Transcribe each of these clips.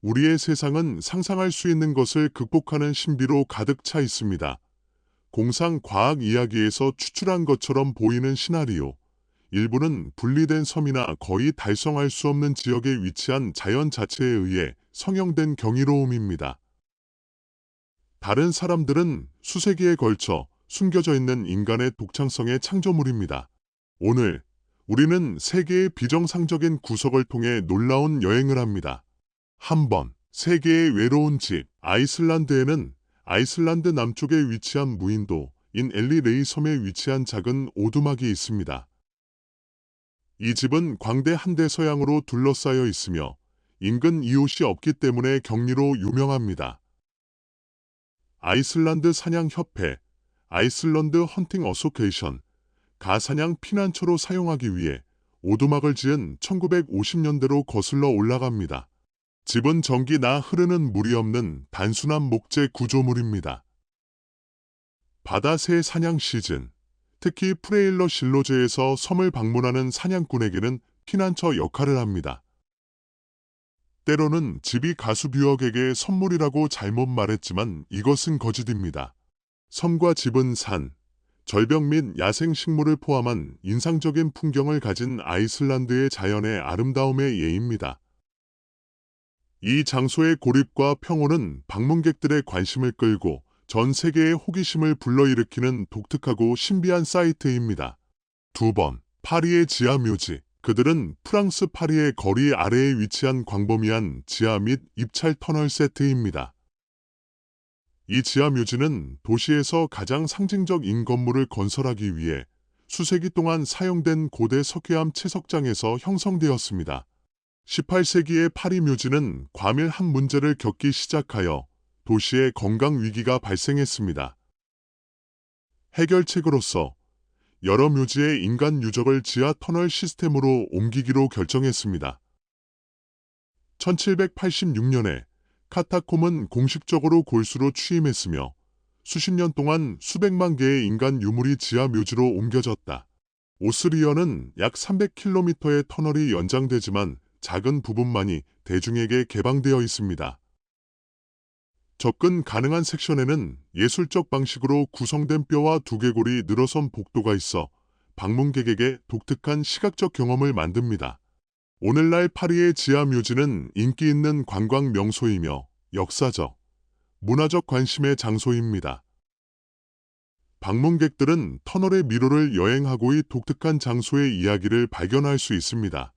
우리의 세상은 상상할 수 있는 것을 극복하는 신비로 가득 차 있습니다. 공상 과학 이야기에서 추출한 것처럼 보이는 시나리오. 일부는 분리된 섬이나 거의 달성할 수 없는 지역에 위치한 자연 자체에 의해 성형된 경이로움입니다. 다른 사람들은 수세기에 걸쳐 숨겨져 있는 인간의 독창성의 창조물입니다. 오늘 우리는 세계의 비정상적인 구석을 통해 놀라운 여행을 합니다. 한번 세계의 외로운 집 아이슬란드에는 아이슬란드 남쪽에 위치한 무인도인 엘리레이 섬에 위치한 작은 오두막이 있습니다. 이 집은 광대 한대 서양으로 둘러싸여 있으며 인근 이웃이 없기 때문에 격리로 유명합니다. 아이슬란드 사냥협회, 아이슬란드 헌팅 어소케이션, 가사냥 피난처로 사용하기 위해 오두막을 지은 1950년대로 거슬러 올라갑니다. 집은 전기나 흐르는 물이 없는 단순한 목재 구조물입니다. 바다새 사냥 시즌, 특히 프레일러 실로제에서 섬을 방문하는 사냥꾼에게는 피난처 역할을 합니다. 때로는 집이 가수 뷰어에게 선물이라고 잘못 말했지만 이것은 거짓입니다. 섬과 집은 산, 절벽 및 야생 식물을 포함한 인상적인 풍경을 가진 아이슬란드의 자연의 아름다움의 예입니다. 이 장소의 고립과 평온은 방문객들의 관심을 끌고 전 세계의 호기심을 불러일으키는 독특하고 신비한 사이트입니다. 두 번, 파리의 지하 묘지. 그들은 프랑스 파리의 거리 아래에 위치한 광범위한 지하 및 입찰 터널 세트입니다. 이 지하 묘지는 도시에서 가장 상징적인 건물을 건설하기 위해 수세기 동안 사용된 고대 석회암 채석장에서 형성되었습니다. 18세기의 파리 묘지는 과밀한 문제를 겪기 시작하여 도시의 건강 위기가 발생했습니다. 해결책으로서 여러 묘지의 인간 유적을 지하 터널 시스템으로 옮기기로 결정했습니다. 1786년에 카타콤은 공식적으로 골수로 취임했으며 수십 년 동안 수백만 개의 인간 유물이 지하 묘지로 옮겨졌다. 오스리언은 약 300km의 터널이 연장되지만 작은 부분만이 대중에게 개방되어 있습니다. 접근 가능한 섹션에는 예술적 방식으로 구성된 뼈와 두개골이 늘어선 복도가 있어 방문객에게 독특한 시각적 경험을 만듭니다. 오늘날 파리의 지하 묘지는 인기 있는 관광 명소이며 역사적, 문화적 관심의 장소입니다. 방문객들은 터널의 미로를 여행하고의 독특한 장소의 이야기를 발견할 수 있습니다.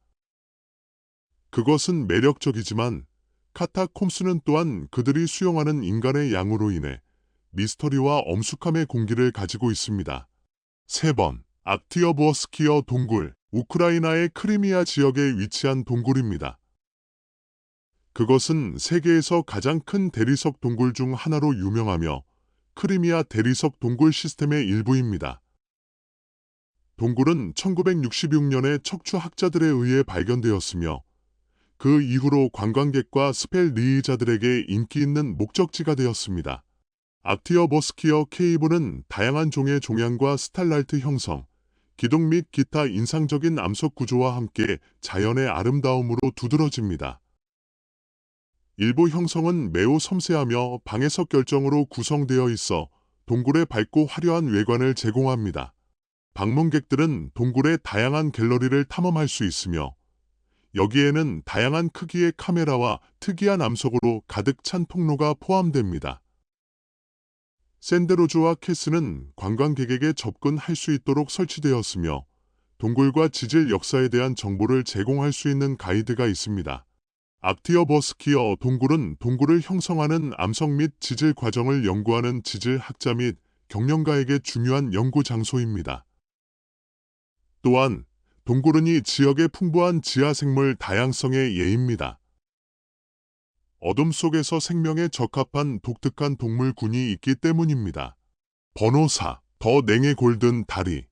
그것은 매력적이지만 카타콤스는 또한 그들이 수용하는 인간의 양으로 인해 미스터리와 엄숙함의 공기를 가지고 있습니다. 세 번, 악티어버스키어 동굴, 우크라이나의 크리미아 지역에 위치한 동굴입니다. 그것은 세계에서 가장 큰 대리석 동굴 중 하나로 유명하며 크리미아 대리석 동굴 시스템의 일부입니다. 동굴은 1966년에 척추학자들에 의해 발견되었으며 그 이후로 관광객과 스펠리이자들에게 인기 있는 목적지가 되었습니다. 악티어 버스키어 케이브는 다양한 종의 종양과 스탈라이트 형성, 기둥 및 기타 인상적인 암석 구조와 함께 자연의 아름다움으로 두드러집니다. 일부 형성은 매우 섬세하며 방해석 결정으로 구성되어 있어 동굴의 밝고 화려한 외관을 제공합니다. 방문객들은 동굴의 다양한 갤러리를 탐험할 수 있으며 여기에는 다양한 크기의 카메라와 특이한 암석으로 가득 찬 통로가 포함됩니다. 샌드로즈와 캐스는 관광객에게 접근할 수 있도록 설치되었으며 동굴과 지질 역사에 대한 정보를 제공할 수 있는 가이드가 있습니다. 악티어 버스키어 동굴은 동굴을 형성하는 암석 및 지질 과정을 연구하는 지질학자 및 경영가에게 중요한 연구 장소입니다. 또한 동굴은이 지역의 풍부한 지하생물 다양성의 예입니다. 어둠 속에서 생명에 적합한 독특한 동물군이 있기 때문입니다. 번호 4. 더 냉의 골든 다리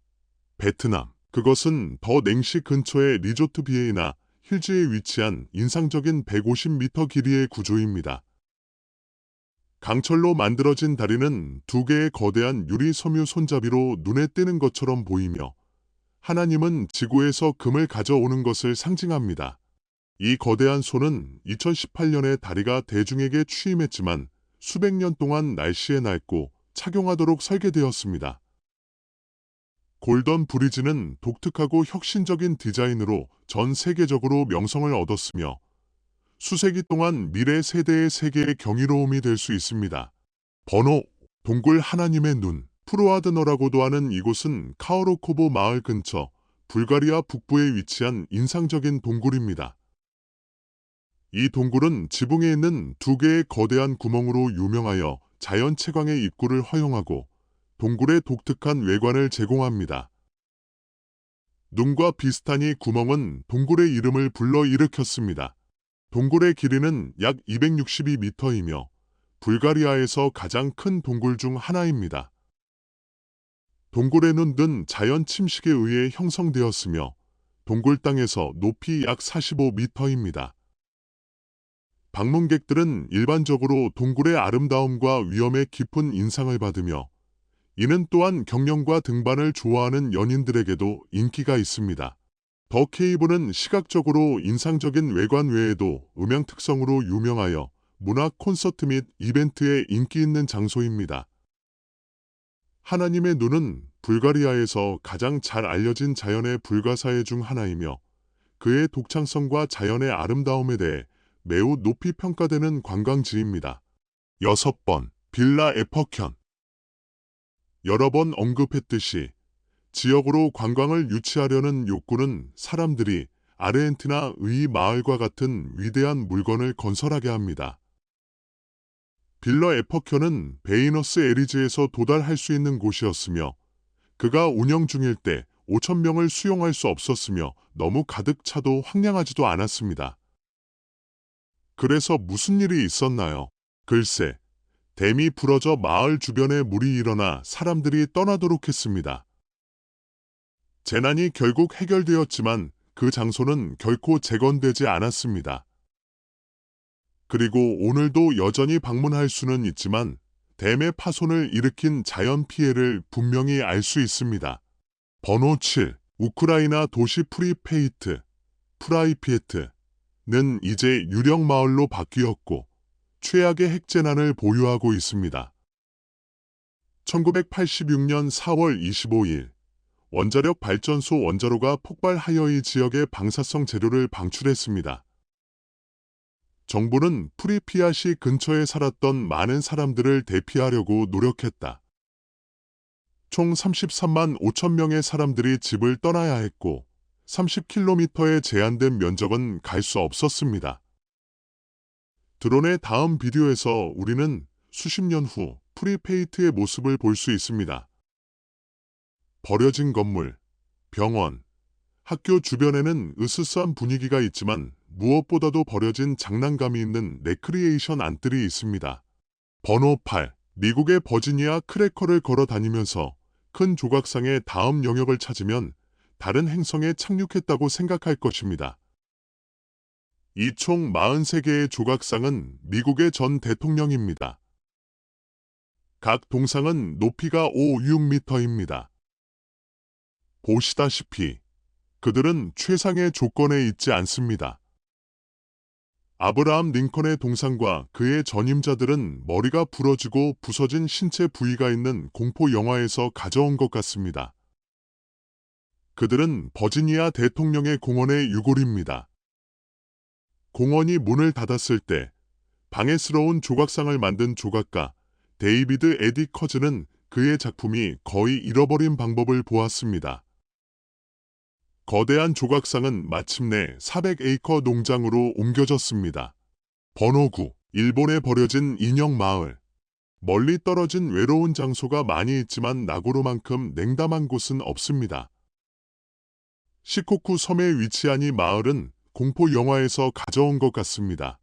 베트남 그것은 더 냉시 근처의 리조트 비에이나 힐즈에 위치한 인상적인 150m 길이의 구조입니다. 강철로 만들어진 다리는 두 개의 거대한 유리 섬유 손잡이로 눈에 띄는 것처럼 보이며 하나님은 지구에서 금을 가져오는 것을 상징합니다. 이 거대한 소는 2018년에 다리가 대중에게 취임했지만 수백 년 동안 날씨에 낡고 착용하도록 설계되었습니다. 골던 브리지는 독특하고 혁신적인 디자인으로 전 세계적으로 명성을 얻었으며 수세기 동안 미래 세대의 세계의 경이로움이 될 수 있습니다. 번호 동굴 하나님의 눈 프로아드너라고도 하는 이곳은 카오로코보 마을 근처 불가리아 북부에 위치한 인상적인 동굴입니다. 이 동굴은 지붕에 있는 두 개의 거대한 구멍으로 유명하여 자연 채광의 입구를 허용하고 동굴의 독특한 외관을 제공합니다. 눈과 비슷한 이 구멍은 동굴의 이름을 불러 일으켰습니다. 동굴의 길이는 약 262m이며 불가리아에서 가장 큰 동굴 중 하나입니다. 동굴의 눈은 자연 침식에 의해 형성되었으며 동굴 땅에서 높이 약 45m입니다. 방문객들은 일반적으로 동굴의 아름다움과 위험의 깊은 인상을 받으며 이는 또한 경영과 등반을 좋아하는 연인들에게도 인기가 있습니다. 더 케이브는 시각적으로 인상적인 외관 외에도 음향 특성으로 유명하여 문화 콘서트 및 이벤트에 인기 있는 장소입니다. 하나님의 눈은 불가리아에서 가장 잘 알려진 자연의 불가사의 중 하나이며 그의 독창성과 자연의 아름다움에 대해 매우 높이 평가되는 관광지입니다. 여섯 번 빌라 에퍼켠 여러 번 언급했듯이 지역으로 관광을 유치하려는 욕구는 사람들이 아르헨티나의 마을과 같은 위대한 물건을 건설하게 합니다. 빌러 에퍼켜는 베이너스 에리즈에서 도달할 수 있는 곳이었으며 그가 운영 중일 때 5천 명을 수용할 수 없었으며 너무 가득 차도 황량하지도 않았습니다. 그래서 무슨 일이 있었나요? 글쎄, 댐이 부러져 마을 주변에 물이 일어나 사람들이 떠나도록 했습니다. 재난이 결국 해결되었지만 그 장소는 결코 재건되지 않았습니다. 그리고 오늘도 여전히 방문할 수는 있지만 댐의 파손을 일으킨 자연 피해를 분명히 알 수 있습니다. 번호 7. 우크라이나 도시 프리페이트, 프라이피에트는 이제 유령 마을로 바뀌었고 최악의 핵재난을 보유하고 있습니다. 1986년 4월 25일 원자력 발전소 원자로가 폭발하여 이 지역의 방사성 재료를 방출했습니다. 정부는 프리피아시 근처에 살았던 많은 사람들을 대피하려고 노력했다. 총 33만 5천 명의 사람들이 집을 떠나야 했고 30km의 제한된 면적은 갈 수 없었습니다. 드론의 다음 비디오에서 우리는 수십 년 후 프리페이트의 모습을 볼 수 있습니다. 버려진 건물, 병원, 학교 주변에는 으스스한 분위기가 있지만 무엇보다도 버려진 장난감이 있는 레크리에이션 안들이 있습니다. 번호 8. 미국의 버지니아 크래커를 걸어 다니면서 큰 조각상의 다음 영역을 찾으면 다른 행성에 착륙했다고 생각할 것입니다. 이 총 43개의 조각상은 미국의 전 대통령입니다. 각 동상은 높이가 5, 6m입니다. 보시다시피 그들은 최상의 조건에 있지 않습니다. 아브라함 링컨의 동상과 그의 전임자들은 머리가 부러지고 부서진 신체 부위가 있는 공포 영화에서 가져온 것 같습니다. 그들은 버지니아 대통령의 공원의 유골입니다. 공원이 문을 닫았을 때 방해스러운 조각상을 만든 조각가 데이비드 에디 커즈는 그의 작품이 거의 잃어버린 방법을 보았습니다. 거대한 조각상은 마침내 400에이커 농장으로 옮겨졌습니다. 번호 9. 일본에 버려진 인형 마을. 멀리 떨어진 외로운 장소가 많이 있지만 나고로만큼 냉담한 곳은 없습니다. 시코쿠 섬에 위치한 이 마을은 공포 영화에서 가져온 것 같습니다.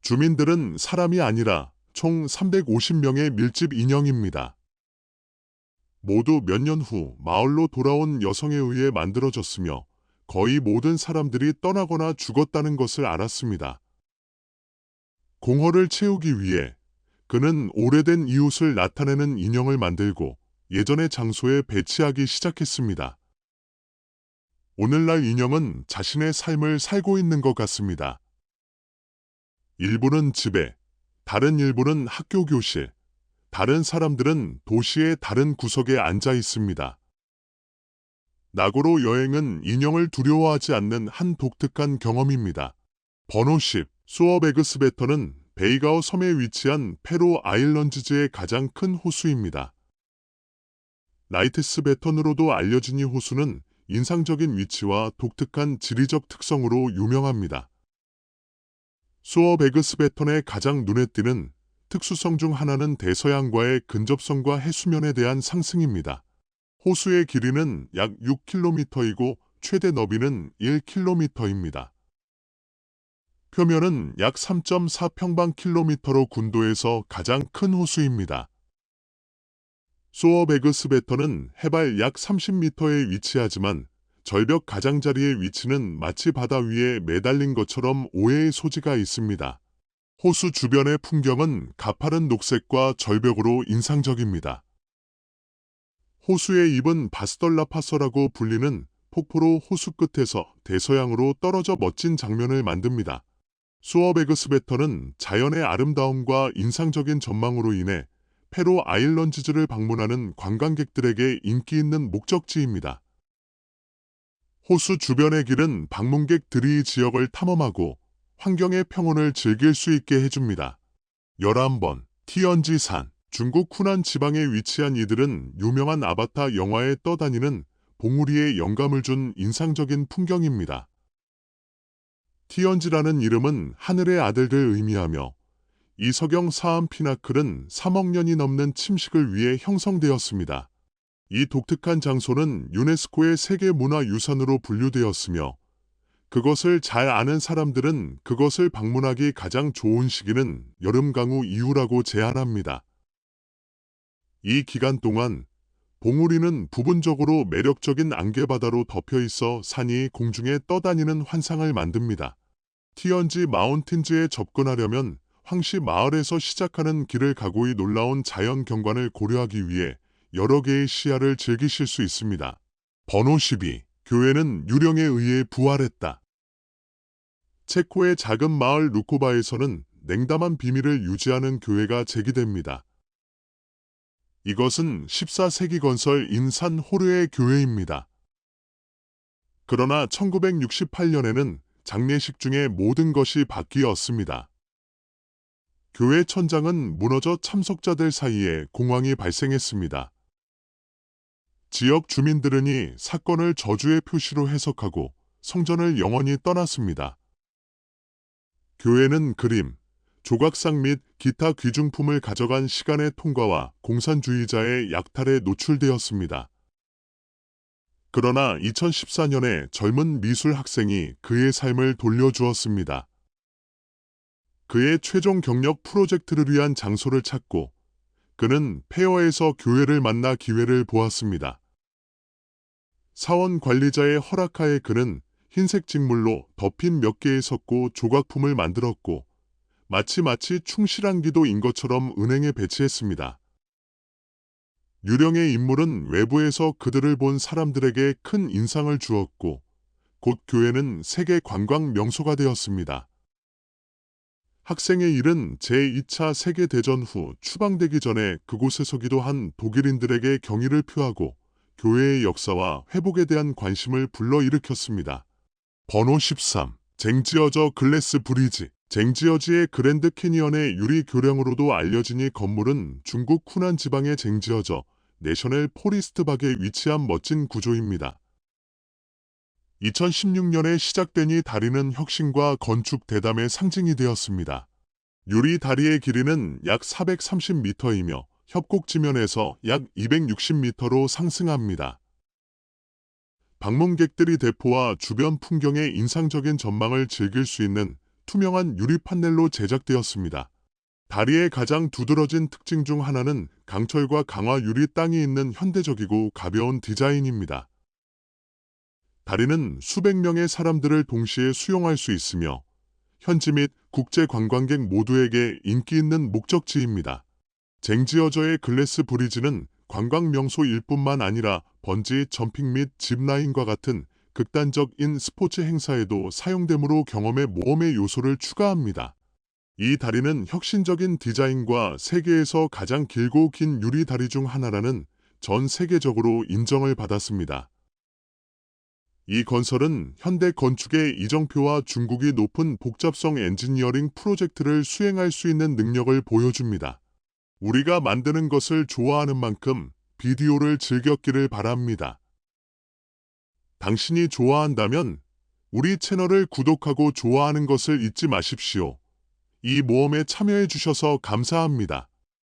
주민들은 사람이 아니라 총 350명의 밀집 인형입니다. 모두 몇 년 후 마을로 돌아온 여성에 의해 만들어졌으며 거의 모든 사람들이 떠나거나 죽었다는 것을 알았습니다. 공허를 채우기 위해 그는 오래된 이웃을 나타내는 인형을 만들고 예전의 장소에 배치하기 시작했습니다. 오늘날 인형은 자신의 삶을 살고 있는 것 같습니다. 일부는 집에, 다른 일부는 학교 교실, 다른 사람들은 도시의 다른 구석에 앉아 있습니다. 나고로 여행은 인형을 두려워하지 않는 한 독특한 경험입니다. 번호 10, 수어베그스베터는 베이가오 섬에 위치한 페로 아일런즈즈의 가장 큰 호수입니다. 나이트스 베턴으로도 알려진 이 호수는 인상적인 위치와 독특한 지리적 특성으로 유명합니다. 수어베그스 베턴의 가장 눈에 띄는 특수성 중 하나는 대서양과의 근접성과 해수면에 대한 상승입니다. 호수의 길이는 약 6km이고 최대 너비는 1km입니다. 표면은 약 3.4평방킬로미터로 군도에서 가장 큰 호수입니다. 소어베그스베터는 해발 약 30m에 위치하지만 절벽 가장자리의 위치는 마치 바다 위에 매달린 것처럼 오해의 소지가 있습니다. 호수 주변의 풍경은 가파른 녹색과 절벽으로 인상적입니다. 호수의 입은 바스덜라파서라고 불리는 폭포로 호수 끝에서 대서양으로 떨어져 멋진 장면을 만듭니다. 수어베그스베터는 자연의 아름다움과 인상적인 전망으로 인해 페로 아일런즈즈를 방문하는 관광객들에게 인기 있는 목적지입니다. 호수 주변의 길은 방문객들이 지역을 탐험하고 환경의 평온을 즐길 수 있게 해줍니다. 11번 티언지산 중국 후난 지방에 위치한 이들은 유명한 아바타 영화에 떠다니는 봉우리에 영감을 준 인상적인 풍경입니다. 티언지라는 이름은 하늘의 아들들 의미하며 이석영 사암 피나클은 3억 년이 넘는 침식을 위해 형성되었습니다. 이 독특한 장소는 유네스코의 세계문화유산으로 분류되었으며 그것을 잘 아는 사람들은 그것을 방문하기 가장 좋은 시기는 여름 강우 이후라고 제안합니다. 이 기간 동안 봉우리는 부분적으로 매력적인 안개바다로 덮여 있어 산이 공중에 떠다니는 환상을 만듭니다. 티언지 마운틴즈에 접근하려면 황씨 마을에서 시작하는 길을 가고 이 놀라운 자연 경관을 고려하기 위해 여러 개의 시야를 즐기실 수 있습니다. 번호 12. 교회는 유령에 의해 부활했다. 체코의 작은 마을 루코바에서는 냉담한 비밀을 유지하는 교회가 제기됩니다. 이것은 14세기 건설 인산 호르의 교회입니다. 그러나 1968년에는 장례식 중에 모든 것이 바뀌었습니다. 교회 천장은 무너져 참석자들 사이에 공황이 발생했습니다. 지역 주민들은 이 사건을 저주의 표시로 해석하고 성전을 영원히 떠났습니다. 교회는 그림, 조각상 및 기타 귀중품을 가져간 시간의 통과와 공산주의자의 약탈에 노출되었습니다. 그러나 2014년에 젊은 미술 학생이 그의 삶을 돌려주었습니다. 그의 최종 경력 프로젝트를 위한 장소를 찾고 그는 페어에서 교회를 만나 기회를 보았습니다. 사원 관리자의 허락하에 그는 흰색 직물로 덮인 몇 개의 석고 조각품을 만들었고 마치 마치 충실한 기도인 것처럼 은행에 배치했습니다. 유령의 인물은 외부에서 그들을 본 사람들에게 큰 인상을 주었고 곧 교회는 세계 관광 명소가 되었습니다. 학생의 일은 제2차 세계대전 후 추방되기 전에 그곳에 서 기도 한 독일인들에게 경의를 표하고 교회의 역사와 회복에 대한 관심을 불러일으켰습니다. 번호 13. 쟁지어저 글래스 브리지 쟁지어지의 그랜드 캐니언의 유리 교량으로도 알려진 이 건물은 중국 후난 지방의 쟁지어저 내셔널 포리스트 박에 위치한 멋진 구조입니다. 2016년에 시작된 이 다리는 혁신과 건축 대담의 상징이 되었습니다. 유리 다리의 길이는 약 430m이며 협곡지면에서 약 260m로 상승합니다. 방문객들이 대포와 주변 풍경의 인상적인 전망을 즐길 수 있는 투명한 유리 판넬로 제작되었습니다. 다리의 가장 두드러진 특징 중 하나는 강철과 강화 유리 땅이 있는 현대적이고 가벼운 디자인입니다. 다리는 수백 명의 사람들을 동시에 수용할 수 있으며 현지 및 국제 관광객 모두에게 인기 있는 목적지입니다. 쟁지어저의 글래스 브리지는 관광 명소 일 뿐만 아니라 번지 점핑 및 짚라인과 같은 극단적인 스포츠 행사에도 사용되므로 경험의 모험의 요소를 추가합니다. 이 다리는 혁신적인 디자인과 세계에서 가장 길고 긴 유리 다리 중 하나라는 전 세계적으로 인정을 받았습니다. 이 건설은 현대 건축의 이정표와 중국이 높은 복잡성 엔지니어링 프로젝트를 수행할 수 있는 능력을 보여줍니다. 우리가 만드는 것을 좋아하는 만큼 비디오를 즐겼기를 바랍니다. 당신이 좋아한다면 우리 채널을 구독하고 좋아하는 것을 잊지 마십시오. 이 모험에 참여해 주셔서 감사합니다.